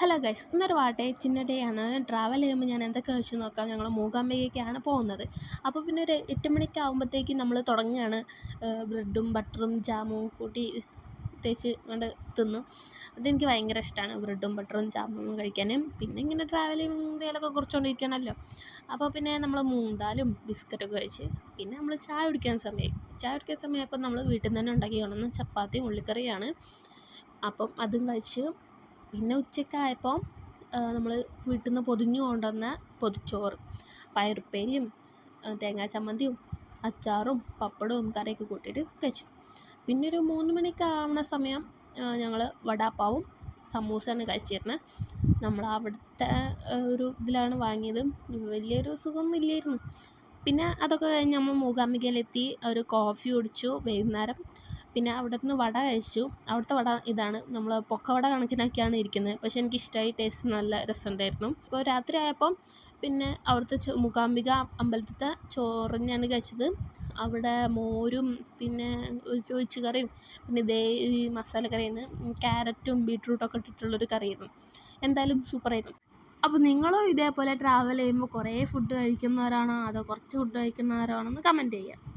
Hello guys ഇന്നൊരു വാട്ടേച്ചിന്റെ day ആണ്. Travel ചെയ്യുമ്പോൾ ഞാൻ എന്തൊക്കെ കഴിച്ചു നോക്കാം? ഞങ്ങൾ മൂകാംബികയ്ക്കാണ് പോകുന്നത്. അപ്പോൾ പിന്നെ ഒരു എട്ട് മണിക്ക് ആകുമ്പോഴത്തേക്കും നമ്മൾ തുടങ്ങുകയാണ് ബ്രെഡും ബട്ടറും ജാമും കൂട്ടി തേച്ച് കൊണ്ട് തിന്നു. അതെനിക്ക് ഭയങ്കര ഇഷ്ടമാണ് ബ്രെഡും ബട്ടറും ജാമും കഴിക്കാനും. പിന്നെ ഇങ്ങനെ ട്രാവൽ എന്തെങ്കിലുമൊക്കെ കുറിച്ചുകൊണ്ടിരിക്കണമല്ലോ അപ്പോൾ പിന്നെ നമ്മൾ മൂന്താലും ബിസ്ക്കറ്റൊക്കെ കഴിച്ച് പിന്നെ നമ്മൾ ചായ കുടിക്കാൻ സമയം ചായ കുടിക്കാൻ സമയമായപ്പോൾ നമ്മൾ വീട്ടിൽ നിന്ന് തന്നെ ഉണ്ടാക്കി കൊണ്ടുവന്ന ചപ്പാത്തിയും ഉള്ളിക്കറിയാണ് അപ്പം അതും കഴിച്ച് പിന്നെ ഉച്ചയ്ക്കായപ്പോൾ നമ്മൾ വീട്ടിൽ നിന്ന് പൊതിഞ്ഞ് കൊണ്ടുവന്ന പൊതിച്ചോറ്. പയറുപ്പേരിയും തേങ്ങാ ചമ്മന്തിയും അച്ചാറും പപ്പടവും കറിയൊക്കെ കൂട്ടിയിട്ട് കഴിച്ചു. പിന്നെ ഒരു മൂന്ന് മണിയൊക്കെ ആവണ സമയം ഞങ്ങൾ വടാപ്പാവും സമൂസയാണ് കഴിച്ചിരുന്നത് നമ്മൾ അവിടുത്തെ ഒരു ഇതിലാണ് വാങ്ങിയത്. വലിയൊരു സുഖമൊന്നും ഇല്ലായിരുന്നു. പിന്നെ അതൊക്കെ കഴിഞ്ഞ് നമ്മൾ മൂകാംബികയിലെത്തി ഒരു കോഫി കുടിച്ചു വൈകുന്നേരം. പിന്നെ അവിടെ നിന്ന് വട കഴിച്ചു. അവിടുത്തെ വട ഇതാണ്. നമ്മൾ പൊക്ക വട കണക്കിനൊക്കെയാണ് ഇരിക്കുന്നത്. പക്ഷേ എനിക്കിഷ്ടമായി ടേസ്റ്റ് നല്ല രസമുണ്ടായിരുന്നു. അപ്പോൾ രാത്രി ആയപ്പം പിന്നെ അവിടുത്തെ ചോ മൂകാംബിക അമ്പലത്തിലത്തെ ചോറ് തന്നെയാണ് കഴിച്ചത്. അവിടെ മോരും പിന്നെ ഒഴിച്ച് കറിയും പിന്നെ ഇതേ ഈ മസാലക്കറിയാണ് ക്യാരറ്റും ബീട്രൂട്ടൊക്കെ ഇട്ടിട്ടുള്ളൊരു കറിയായിരുന്നു. എന്തായാലും സൂപ്പറായിരുന്നു. അപ്പോൾ നിങ്ങളും ഇതേപോലെ ട്രാവൽ ചെയ്യുമ്പോൾ കുറേ ഫുഡ് കഴിക്കുന്നവരാണോ? അതോ കുറച്ച് ഫുഡ് കഴിക്കുന്നവരാണോ? എന്ന് കമന്റ് ചെയ്യുക